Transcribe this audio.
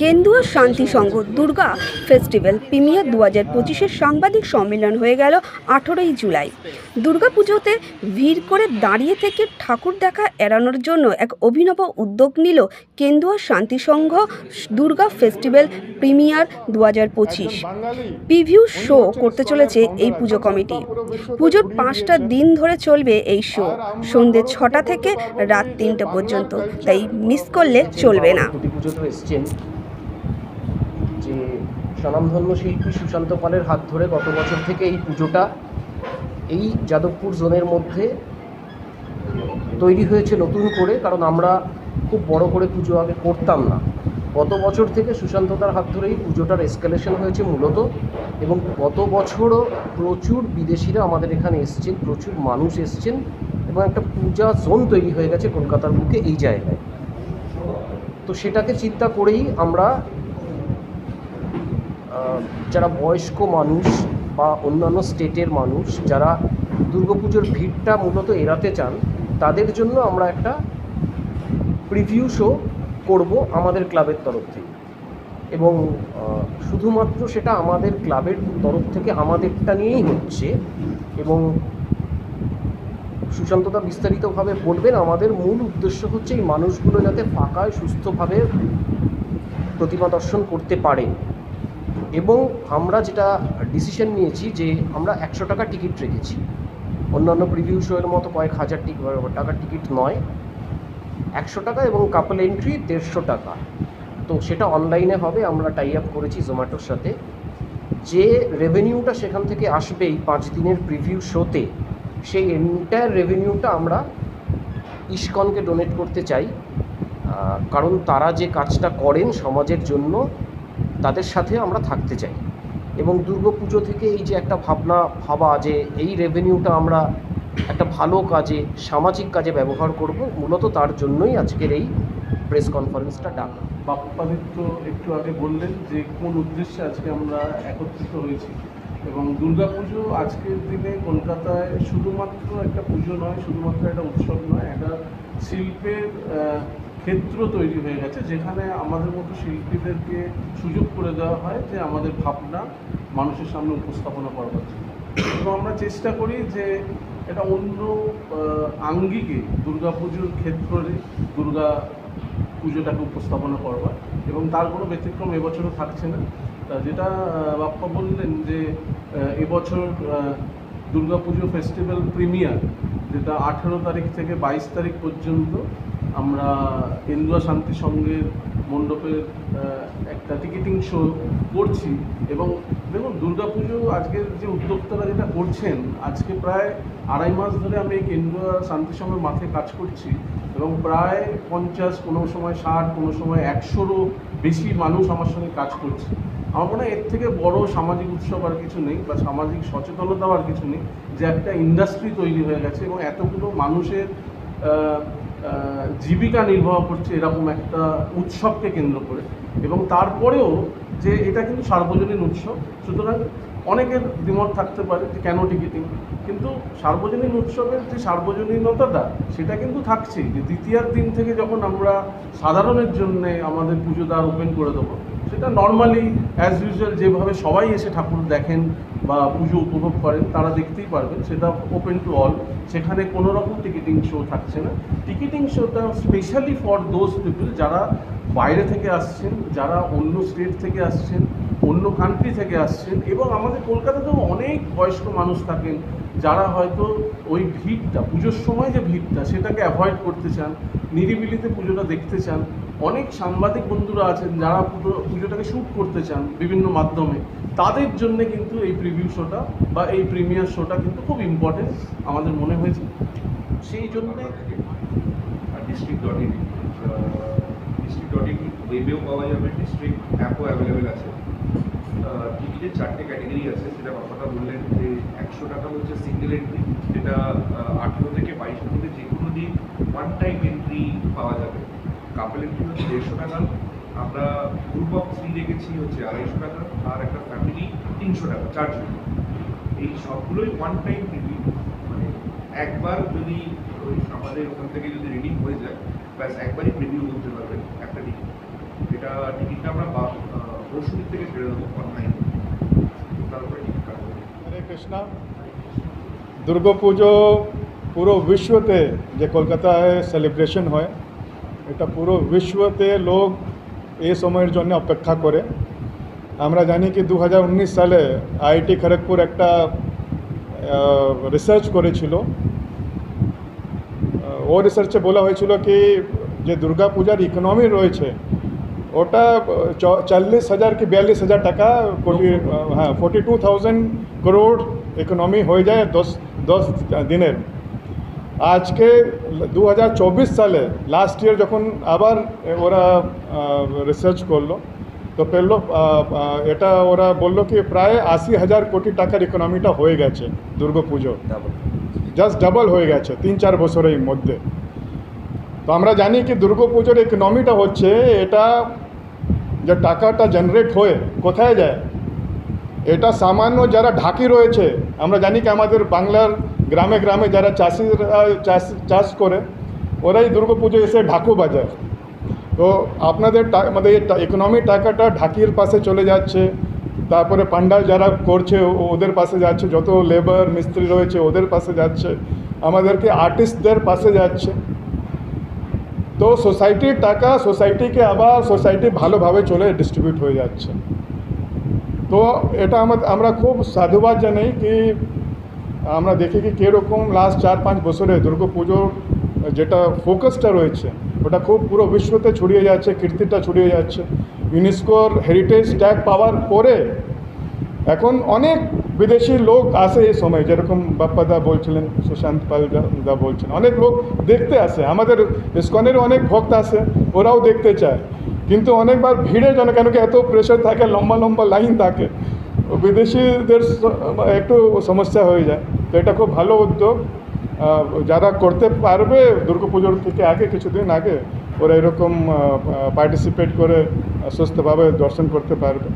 কেন্দুয়া শান্তি সংঘ Durga festival premier দু হাজার পঁচিশের সাংবাদিক সম্মেলন হয়ে গেল আঠেরোই জুলাই। দুর্গা পুজোতে ভিড় করে দাঁড়িয়ে থেকে ঠাকুর দেখা এড়ানোর জন্য এক অভিনব উদ্যোগ নিল কেন্দুয়া শান্তি সংঘ দুর্গা ফেস্টিভ্যাল প্রিমিয়ার দু হাজার পঁচিশ। প্রিভিউ শো করতে চলেছে এই পুজো কমিটি। পুজোর পাঁচটা দিন ধরে চলবে এই শো। সন্ধ্যে ছটা থেকে রাত তিনটে পর্যন্ত। তাই মিস করলে চলবে না। যে স্বনামধন্য শিল্পী সুশান্ত পালের হাত ধরে গত বছর থেকে এই পুজোটা এই যাদবপুর জোনের মধ্যে তৈরি হয়েছে নতুন করে, কারণ আমরা খুব বড় করে পুজো আগে করতাম না। গত বছর থেকে সুশান্ততার হাত ধরেই পুজোটার এসকালেশন হয়েছে মূলত এবং গত বছরও প্রচুর বিদেশিরা আমাদের এখানে এসছেন, প্রচুর মানুষ এসছেন এবং একটা পূজা জোন তৈরি হয়ে গেছে কলকাতার বুকে এই জায়গায়। তো সেটাকে চিন্তা করেই আমরা যারা বয়স্ক মানুষ বা অন্যান্য স্টেটের মানুষ, যারা দুর্গাপুজোর ভিড়টা মূলত এড়াতে চান, তাদের জন্য আমরা একটা প্রিভিউ শো করব আমাদের ক্লাবের তরফ থেকে। এবং শুধুমাত্র সেটা আমাদের ক্লাবের তরফ থেকে আমাদেরটা নিয়েই হচ্ছে এবং সুশান্ততা বিস্তারিতভাবে বলবেন, আমাদের মূল উদ্দেশ্য হচ্ছে এই মানুষগুলো যাতে ফাঁকায়, সুস্থভাবে প্রতিমা দর্শন করতে পারে। এবং আমরা যেটা ডিসিশন নিয়েছি যে আমরা একশো টাকা টিকিট রেখেছি। অন্যান্য প্রিভিউ শোয়ের মতো কয়েক হাজার টাকার টিকিট নয়। একশো টাকা এবং কাপল এন্ট্রি দেড়শো টাকা। তো সেটা অনলাইনে হবে, আমরা টাই আপ করেছি জোম্যাটোর সাথে। যে রেভিনিউটা সেখান থেকে আসবে এই পাঁচ দিনের প্রিভিউ শোতে সেই এন্টায়ার রেভিনিউটা আমরা ইস্কনকে ডোনেট করতে চাই। কারণ তারা যে কাজটা করেন সমাজের জন্য তাদের সাথে আমরা থাকতে চাই। এবং দুর্গাপুজো থেকে এই যে একটা ভাবনা, ভাবা যে এই রেভিনিউটা আমরা একটা ভালো কাজে, সামাজিক কাজে ব্যবহার করব, মূলত তার জন্যই আজকের এই প্রেস কনফারেন্সটা ডাকা। বাপ্পাদিত্য একটু আগে বললেন যে কোন উদ্দেশ্যে আজকে আমরা একত্রিত হয়েছি। এবং দুর্গাপুজো আজকের দিনে কলকাতায় শুধুমাত্র একটা পুজো নয়, শুধুমাত্র একটা উৎসব নয়, একটা শিল্পের ক্ষেত্র তৈরি হয়ে গেছে, যেখানে আমাদের মতো শিল্পীদেরকে সুযোগ করে দেওয়া হয় যে আমাদের ভাবনা মানুষের সামনে উপস্থাপনা করবার জন্য। এবং আমরা চেষ্টা করি যে এটা অন্য আঙ্গিকে দুর্গাপুজোর ক্ষেত্রে দুর্গা পুজোটাকে উপস্থাপনা করবার এবং তার কোনো ব্যতিক্রম এবছরও থাকছে না। যেটা বাপ্পা বললেন যে এবছর দুর্গাপুজো ফেস্টিভ্যাল প্রিমিয়ার যেটা আঠেরো তারিখ থেকে বাইশ তারিখ পর্যন্ত আমরা কেন্দুয়া শান্তি সংঘের মণ্ডপের একটা টিকিটিং শো করছি। এবং দেখুন দুর্গাপুজো আজকের যে উদ্যোক্তারা যেটা করছেন, আজকে প্রায় আড়াই মাস ধরে আমি এই কেন্দুয়া শান্তি সংঘের মাঠে কাজ করছি এবং প্রায় পঞ্চাশ, কোনো সময় ষাট, কোনো সময় একশোরও বেশি মানুষ আমার সঙ্গে কাজ করছে। আমার মনে হয় এর থেকে বড় সামাজিক উৎসব আর কিছু নেই বা সামাজিক সচেতনতাও আর কিছু নেই যে একটা ইন্ডাস্ট্রি তৈরি হয়ে গেছে এবং এতগুলো মানুষের জীবিকা নির্বাহ করছে এরকম একটা উৎসবকে কেন্দ্র করে। এবং তারপরেও যে এটা কিন্তু সার্বজনীন উৎসব, সুতরাং অনেকের দ্বিমত থাকতে পারে যে কেন টিকিটিং? কিন্তু সার্বজনীন উৎসবের যে সার্বজনীনতাটা, সেটা কিন্তু থাকছেই। যে দ্বিতীয়ার দিন থেকে যখন আমরা সাধারণের জন্যে আমাদের পুজো দ্বার ওপেন করে দেবো সেটা নর্মালি অ্যাজ ইউজুয়াল যেভাবে সবাই এসে ঠাকুর দেখেন বা পুজো উপভোগ করেন, তারা দেখতেই পারবেন। সেটা ওপেন টু অল সেখানে কোনো রকম টিকিটিং শো থাকছে না। টিকিটিং শোটা স্পেশালি ফর দোজ পিপল যারা বাইরে থেকে আসছেন, যারা অন্য স্টেট থেকে আসছেন, অন্য কান্ট্রি থেকে আসছেন এবং আমাদের কলকাতাতেও অনেক বয়স্ক মানুষ থাকেন যারা হয়তো ওই ভিড়টা, পুজোর সময় যে ভিড়টা, সেটাকে অ্যাভয়েড করতে চান, নিরিবিলিতে পুজোটা দেখতে চান। অনেক সাংবাদিক বন্ধুরা আছেন যারা পুজো পুজোটাকে শ্যুট করতে চান বিভিন্ন মাধ্যমে। তাদের জন্য কিন্তু এই প্রিভিউ শোটা বা এই প্রিমিয়ার শোটা কিন্তু খুব ইম্পর্টেন্ট আমাদের মনে হয়েছে। সেই জন্যে district dot district dot in ওয়েবেও পাওয়া যাবে ডিস্ট্রিক্ট অ্যাপও অ্যাভেলেবেল আছে। টিকিটের চারটে ক্যাটেগরি আছে সেটা কথাটা বললেন যে একশো টাকা হচ্ছে সিঙ্গেল এন্ট্রি যেটা আঠেরো থেকে বাইশের মধ্যে যে কোনো দিন ওয়ান টাইম এন্ট্রি পাওয়া যাবে। কাপল এন্ট্রি হচ্ছে দেড়শো টাকা। আমরা গ্রুপ অফ থ্রি রেখেছি হচ্ছে আড়াইশো টাকা আর একটা ফ্যামিলি তিনশো টাকা, চারজন। এই সবগুলোই ওয়ান টাইম টিভি মানে একবার যদি ওই আমাদের ওখান থেকে যদি রিডিং হয়ে যায়, ব্যাস একবারই প্রিভিউ করতে পারবেন একটা টিকিট এটা টিকিটটা আমরা থেকে ছেড়ে দেবো অনলাইন তার উপরে কি কাজ হবে? হরে কৃষ্ণা। দুর্গাপুজো পুরো বিশ্বতে যে কলকাতায় সেলিব্রেশন হয় এটা পুরো বিশ্বতে লোক এই সময়ের জন্য অপেক্ষা করে। আমরা জানি কি দু হাজার উনিশ সালে আইআইটি খড়গপুর একটা রিসার্চ করেছিল। ও রিসার্চে বলা হয়েছিল কি যে দুর্গা পূজার ইকোনমি রয়েছে, ওটা চল্লিশ হাজার কি বিয়াল্লিশ হাজার টাকা, কোটি হ্যাঁ forty two thousand crore economy হয়ে যায় দশ দশ দিনের। আজকে দু হাজার চব্বিশ সালে লাস্ট ইয়ার যখন আবার ওরা রিসার্চ করল তো পেল এটা ওরা বলল কি প্রায় আশি হাজার কোটি টাকার ইকোনমিটা হয়ে গেছে দুর্গাপুজো জাস্ট ডাবল হয়ে গেছে তিন চার বছরের মধ্যে। তো আমরা জানি কি দুর্গাপুজোর ইকোনমিটা হচ্ছে এটা যে টাকাটা জেনারেট হয়ে কোথায় যায় এটা সামান্য যারা ঢাকি রয়েছে আমরা জানি কি আমাদের বাংলার গ্রামে গ্রামে যারা চাষিরা, চাষ চাষ করে, ওরাই দুর্গাপুজো এসে ঢাকু বাজায়। তো আপনাদের আমাদের ইকোনমি টাকাটা ঢাকির পাশে চলে যাচ্ছে। তারপরে পান্ডাল যারা করছে ওদের পাশে যাচ্ছে। যত লেবার মিস্ত্রি রয়েছে, ওদের পাশে যাচ্ছে। আমাদেরকে আর্টিস্টদের পাশে যাচ্ছে। তো সোসাইটির টাকা সোসাইটিকে আবার সোসাইটি ভালোভাবে চলে ডিস্ট্রিবিউট হয়ে যাচ্ছে। তো এটা আমরা খুব সাধুবাদ জানাই কি আমরা দেখি কি কীরকম লাস্ট চার পাঁচ বছরে দুর্গা পুজোর যেটা ফোকাসটা রয়েছে, ওটা খুব পুরো বিশ্বতে ছড়িয়ে যাচ্ছে, কীর্তিটা ছড়িয়ে যাচ্ছে। ইউনেস্কোর হেরিটেজ ট্যাগ পাওয়ার পরে এখন অনেক বিদেশি লোক আসে এই সময়, যেরকম বাপ্পাদা বলছিলেন, সুশান্ত পাল দা- বলছেন, অনেক লোক দেখতে আসে। আমাদের ইস্কনের অনেক ভক্ত আসে, ওরাও দেখতে চায়। কিন্তু অনেকবার ভিড়ের জন্য কেন কি এত প্রেশার থাকে, লম্বা লম্বা লাইন থাকে। বিদেশিদের একটু সমস্যা হয়ে যায়। তো এটা খুব ভালো উদ্যোগ। যারা করতে পারবে দুর্গাপুজোর থেকে আগে, কিছুদিন আগে ওরা এরকম পার্টিসিপেট করে সুস্থভাবে দর্শন করতে পারবে।